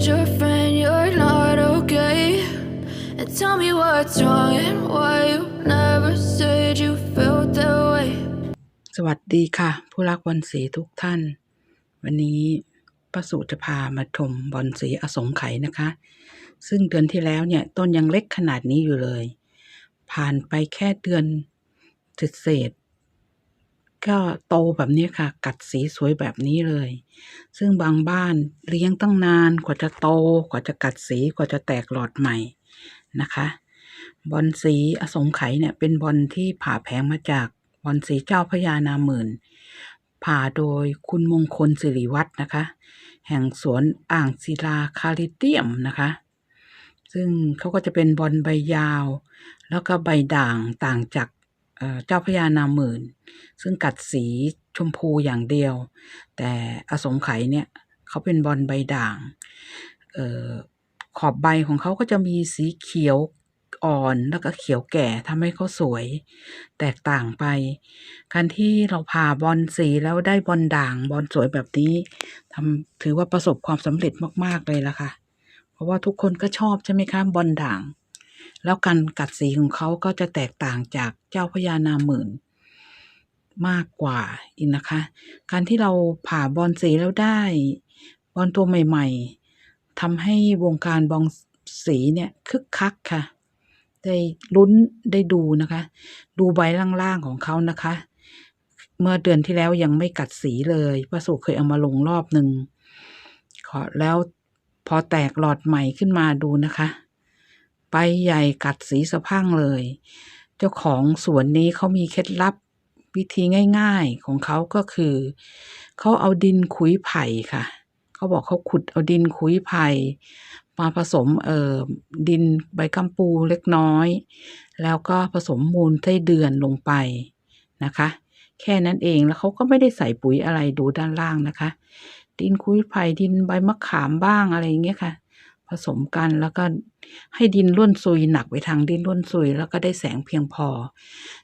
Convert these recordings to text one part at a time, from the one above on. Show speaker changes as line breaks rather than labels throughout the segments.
told your friend you're not okay. And tell me what's wrong and why you never said you felt that way.
สวัสดีค่ะ ผู้รักบอลสีทุกท่าน วันนี้ป้าสุจะพามาชมบอลสีอสงไขยนะคะ ซึ่งเดือนที่แล้วเนี่ยต้นยังเล็กขนาดนี้อยู่เลย ผ่านไปแค่เดือนเศษ ก็โตแบบนี้ค่ะ กัดสีสวยแบบนี้เลย ซึ่งบางบ้านเลี้ยงตั้งนานกว่าจะโตกว่าจะกัดสีกว่าจะแตกหลอดใหม่นะคะบอลสีอสงไขยเนี่ยเป็นบอลที่ผ่าแผงมาจากบอลสีเจ้าพระยานาหมื่น ผ่าโดยคุณมงคลสิริวัฒน์นะคะ แห่งสวนอ่างศิลาคาริเตียมนะคะ ซึ่งเขาก็จะเป็นบอลใบยาว แล้วก็ใบด่างต่างจาก เจ้าพระยานาหมื่น ซึ่งกัดสีชมพูอย่างเดียว แต่อสงไขยเนี่ยเขาเป็นบอลใบด่างออขอบใบของเขาก็จะมีสีเขียวอ่อนแล้วก็เขียวแก่ทำให้เขาสวย แตกต่างไป การที่เราผ่าบอลสีแล้วได้บอลด่างบอลสวยแบบนี้ทำถือว่าประสบความสำเร็จมาก ๆ เลยละค่ะ เพราะว่าทุกคนก็ชอบใช่ไหมคะบอลด่าง แล้วการกัดสีของเขาก็จะแตกต่างจากเจ้าพญานาหมื่น มากกว่าอีกนะคะ การที่เราผ่าบอลสีแล้วได้บอลตัวใหม่ๆทำให้วงการบอลสีเนี่ยคึกคักค่ะ ได้ลุ้นได้ดูนะคะ ดูใบล่างๆของเขานะคะ เมื่อเดือนที่แล้วยังไม่กัดสีเลยป้าสุเคยเอามาลงรอบหนึ่งขอแล้วพอแตกหลอดใหม่ขึ้นมาดูนะคะ ใบใหญ่กัดสีสะพั่งเลย เจ้าของสวนนี้เขามีเคล็ดลับวิธีง่ายๆของเขาก็คือ เขาเอาดินขุยไผ่ค่ะ เขาบอกเขาขุดเอาดินขุยไผ่มาผสมเอ่อดินใบกัมปูเล็กน้อย แล้วก็ผสมมูลไส้เดือนลงไปนะคะ แค่นั้นเองแล้วเขาก็ไม่ได้ใส่ปุ๋ยอะไรดูด้านล่างนะคะ ดินคุยไผ่ดินใบมะขามบ้างอะไรอย่างเงี้ยค่ะ ผสมกันแล้วก็ให้ดินร่วนซุยหนักไปทางดินร่วนซุย แล้วก็ได้แสงเพียงพอ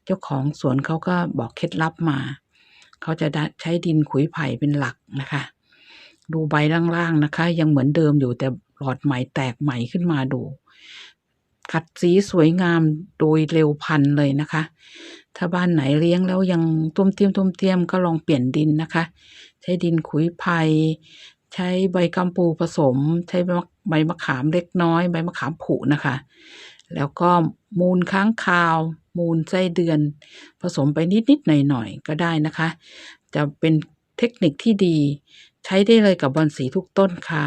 เจ้าของสวนเขาก็บอกเคล็ดลับมา เขาจะใช้ดินขุยไผ่เป็นหลักนะคะ ดูใบล่างๆนะคะ ยังเหมือนเดิมอยู่แต่หลอดใหม่แตกใหม่ขึ้นมาดูขัดสีสวยงามโดยเร็วพันเลยนะคะ ถ้าบ้านไหนเลี้ยงแล้วยังตุ้มเตียมตุ้มเตียมก็ลองเปลี่ยนดินนะคะ ใช้ดินขุยไผ่ ใช้ใบกัมปูผสม ใช้ใบมะขามเล็กน้อย ใบมะขามผุนะคะ แล้วก็มูลค้างคาว มูลไส้เดือน ผสมไปนิด ๆ หน่อย ๆ ก็ได้นะคะ จะเป็นเทคนิคที่ดี ใช้ได้เลยกับบอลสีทุกต้นค่ะ